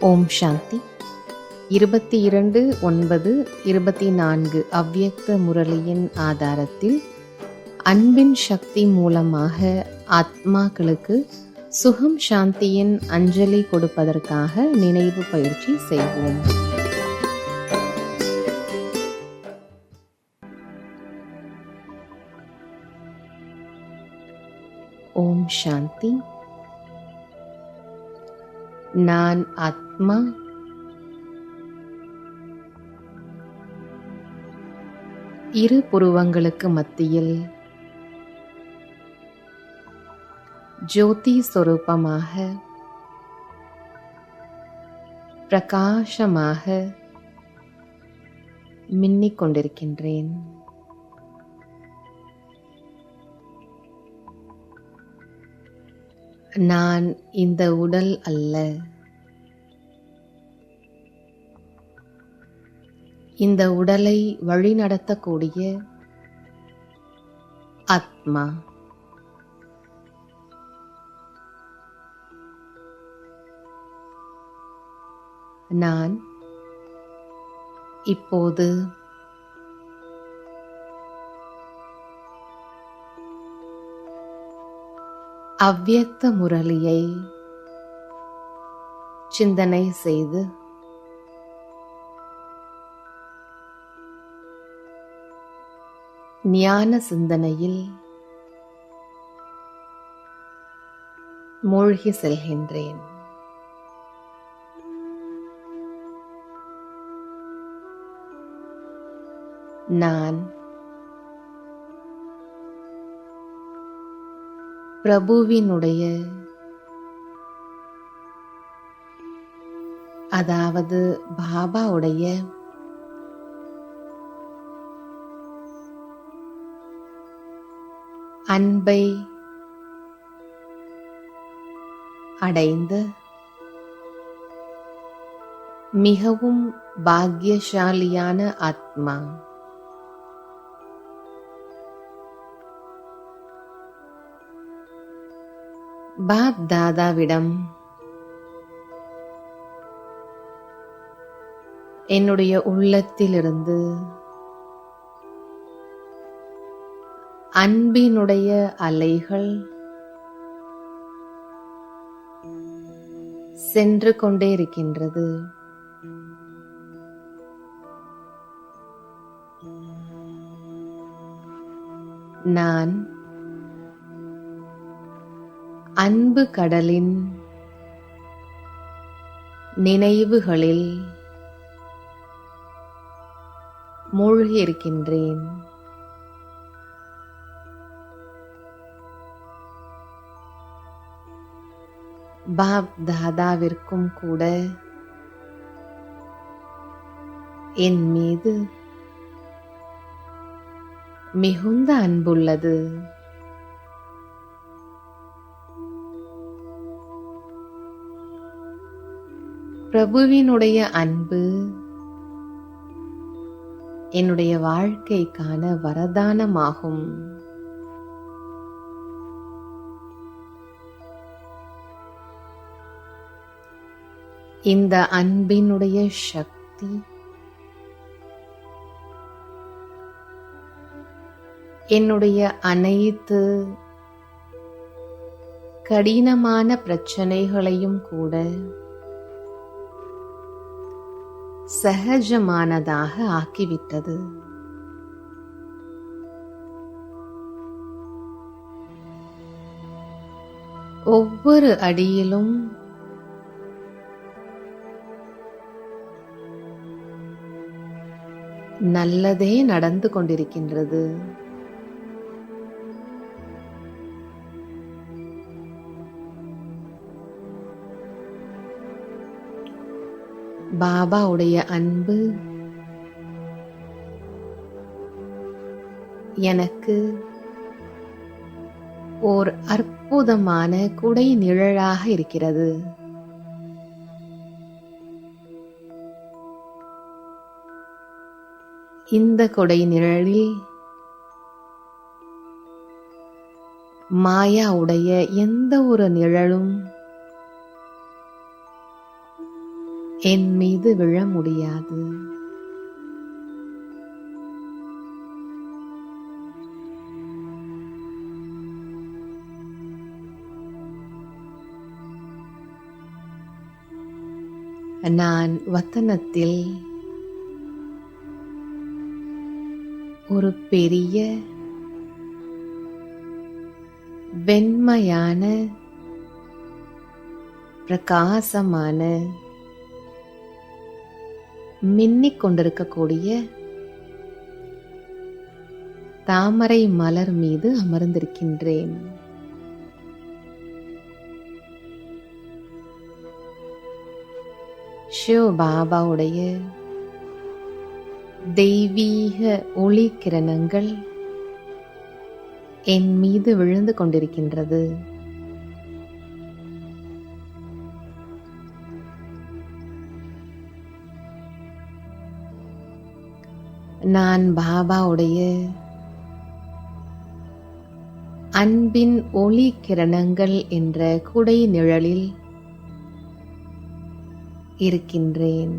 ஓம் சாந்தி. இருபத்தி இரண்டு ஒன்பது இருபத்தி நான்கு அவ்வியக்த முரளியின் ஆதாரத்தில் அன்பின் சக்தி மூலமாக ஆத்மாக்களுக்கு சுகம் சாந்தியின் அஞ்சலி கொடுப்பதற்காக நினைவு பயிற்சி செய்வோம். ஓம் சாந்தி. நான் ஆத்மா? இரு புருவங்களுக்கு மத்தியில் ஜோதி சொரூபமாக பிரகாசமாக மின்னிக் கொண்டிருக்கின்றேன் நான் இந்த உடல் அல்ல. இந்த உடலை வழிநடத்தக்கூடிய ஆத்மா. நான் இப்போது அவ்வியத்த முரளியை சிந்தனை செய்து ஞான சிந்தனையில் மூழ்கி செல்கின்றேன். நான் பிரபுவினுடைய அதாவது பாபாவுடைய அன்பை அடைந்து மிகவும் பாக்கியசாலியான ஆத்மா. பாப் தாதாவிடம் என்னுடைய உள்ளத்திலிருந்து அன்பினுடைய அலைகள் சென்று கொண்டே இருக்கின்றது. நான் அன்பு கடலின் நினைவுகளில் மூழ்கி இருக்கின்றேன் பாப் தாதாவிற்கும் கூட என் மீது மிகுந்த அன்புள்ளது. பிரபுவினுடைய அன்பு என்னுடைய வாழ்க்கைக்கான வரதானமாகும். இந்த அன்பினுடைய சக்தி என்னுடைய அனைத்து கடினமான பிரச்சனைகளையும் கூட சகஜமானதாக ஆக்கிவிட்டது. ஒவ்வொரு அடியிலும் நல்லதே நடந்து கொண்டிருக்கின்றது. பாபாவுடைய அன்பு எனக்கு ஓர் அற்புதமான குடை நிழலாக இருக்கிறது. இந்த கொடை நிழலில் மாயாவுடைய எந்த ஒரு நிழலும் என் மீது விழ முடியாது. நான் வத்தனத்தில் ஒரு பெரிய வெண்மையான பிரகாசமான மின்னிக் கொண்டிருக்கக்கூடிய தாமரை மலர் மீது அமர்ந்திருக்கின்றேன். ஷிவ பாபாவுடைய தெய்வீக ஒளி கிரணங்கள் என் மீது விழுந்து கொண்டிருக்கின்றது. நான் பாபாவுடைய அன்பின் ஒளி கிரணங்கள் என்ற குடை நிழலில் இருக்கின்றேன்.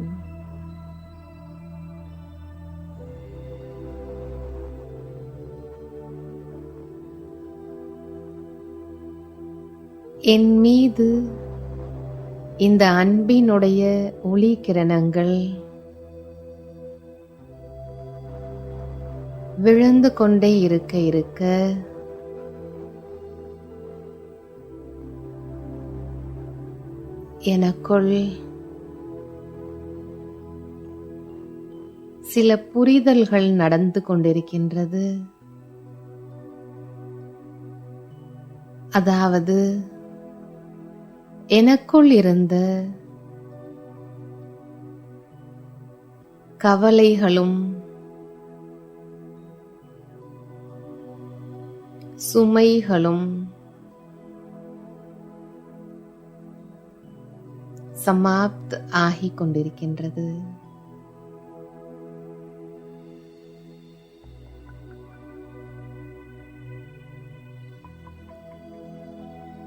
என் மீது இந்த அன்பினுடைய ஒளி கிரணங்கள் விழுந்து கொண்டே இருக்க இருக்க. எனக்குள் சில புரிதல்கள் நடந்து கொண்டிருக்கின்றது. அதாவது எனக்குள் இருந்த கவலைகளும் சுமைகளும் சமாப்த் ஆகிக் கொண்டிருக்கின்றது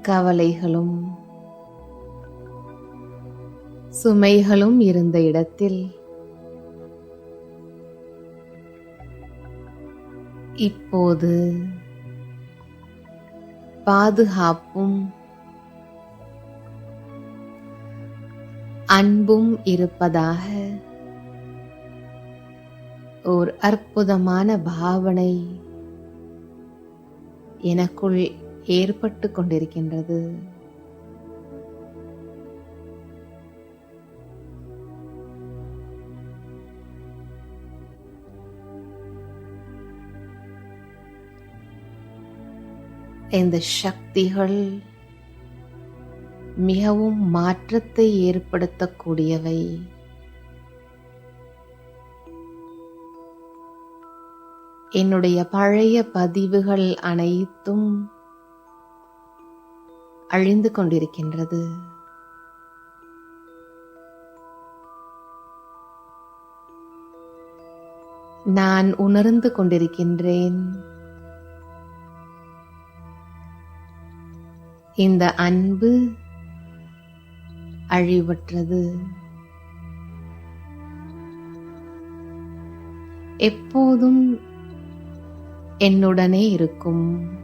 கவலைகளும் சுமைகளும் இருந்த இடத்தில் இப்போது பாதுகாப்பும் அன்பும் இருப்பதாக. ஓர் அற்புதமான பாவனை எனக்குள் ஏற்பட்டு கொண்டிருக்கின்றது. இந்த சக்திகள் மிகவும் மாற்றத்தை ஏற்படுத்தக்கூடியவை. என்னுடைய பழைய பதிவுகள் அனைத்தும் அழிந்து கொண்டிருக்கின்றது. நான் உணர்ந்து கொண்டிருக்கின்றேன். இந்த அன்பு அழிவற்றது. எப்போதும் என்னுடனே இருக்கும்.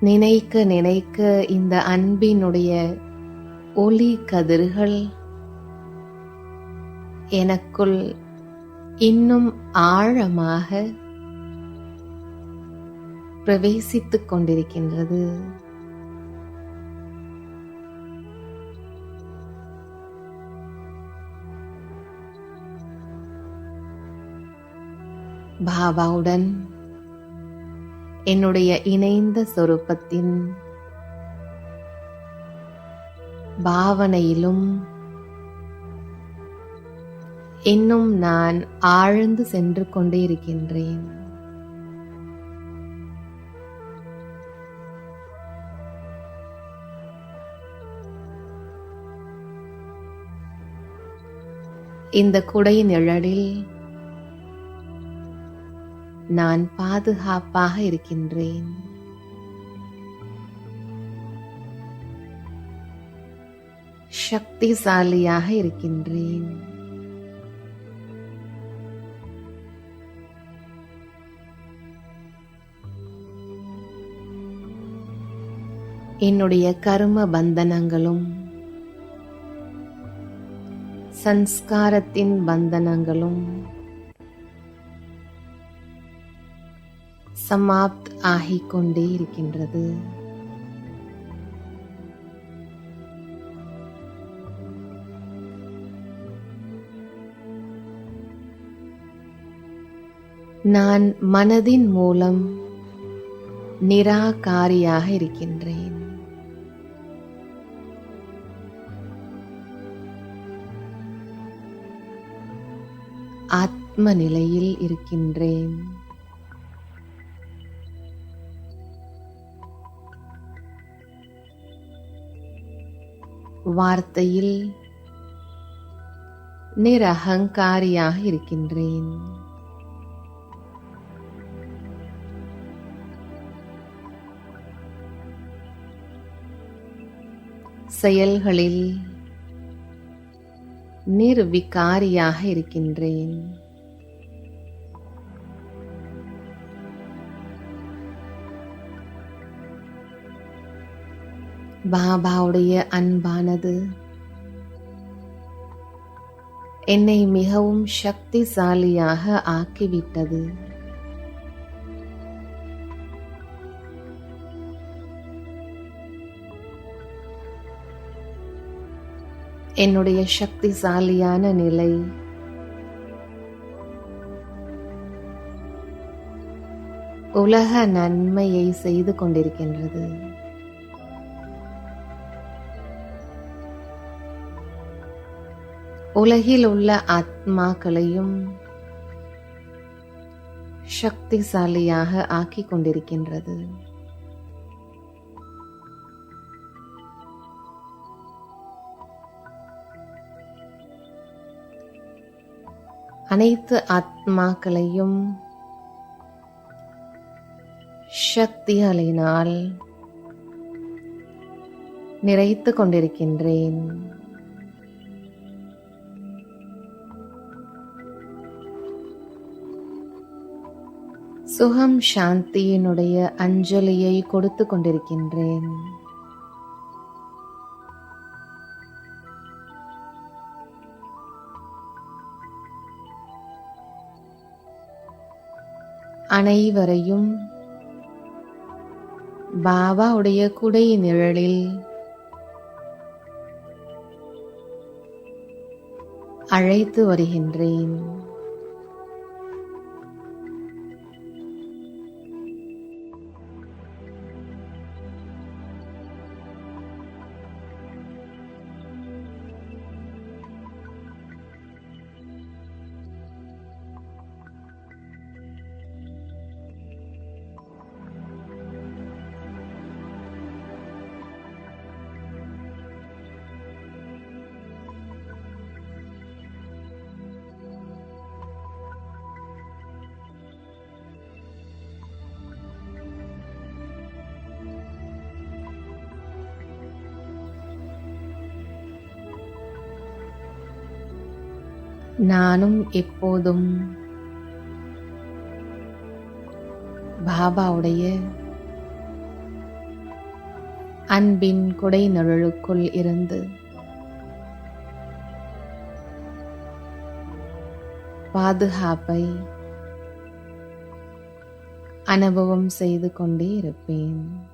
நினைக்க நினைக்க இந்த அன்பினுடைய ஒளி கதிர்கள் எனக்குள் இன்னும் ஆழமாக பிரவேசித்துக் கொண்டிருக்கின்றது. பாபாவுடன் என்னுடைய இணைந்த சொரூபத்தின் பாவனையிலும் இன்னும் நான் ஆழ்ந்து சென்று கொண்டே இருக்கின்றேன். இந்த குடையின் நிழலில் நான் பாதுகாப்பாக இருக்கின்றேன். சக்திசாலியாக இருக்கின்றேன். என்னுடைய கரும பந்தனங்களும் சன்ஸ்காரத்தின் பந்தனங்களும் சமாப்த் ஆகிக் கொண்டே இருக்கின்றது. நான் மனதின் மூலம் நிராகாரியாக இருக்கின்றேன். ஆத்ம நிலையில் இருக்கின்றேன். வார்த்தையில் நிரகங்காரியாக இருக்கின்றேன். செயல்களில் நிர்விகாரியாக இருக்கின்றேன். பாபாவுடைய அன்பானது. என்னை மிகவும் சக்திசாலியாக ஆக்கிவிட்டது. என்னுடைய சக்திசாலியான நிலை. உலக நன்மையை செய்து கொண்டிருக்கின்றது. உலகில் உள்ள ஆத்மாக்களையும் சக்திசாலியாக ஆக்கிக் கொண்டிருக்கின்றது. அனைத்து ஆத்மாக்களையும் சக்திகளினால் நிறைத்து கொண்டிருக்கின்றேன். சுகம் சாந்தியினுடைய அஞ்சலியை கொடுத்து கொண்டிருக்கின்றேன். அனைவரையும் பாபாவுடைய குடை நிழலில் அழைத்து வருகின்றேன். நானும் எப்போதும் பாபாவுடைய அன்பின் குடை நிழலுக்குள் இருந்து பாதுகாப்பை அனுபவம் செய்து கொண்டே இருப்பேன்.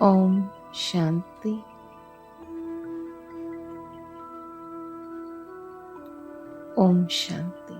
ஓம் சாந்தி ஓம் சாந்தி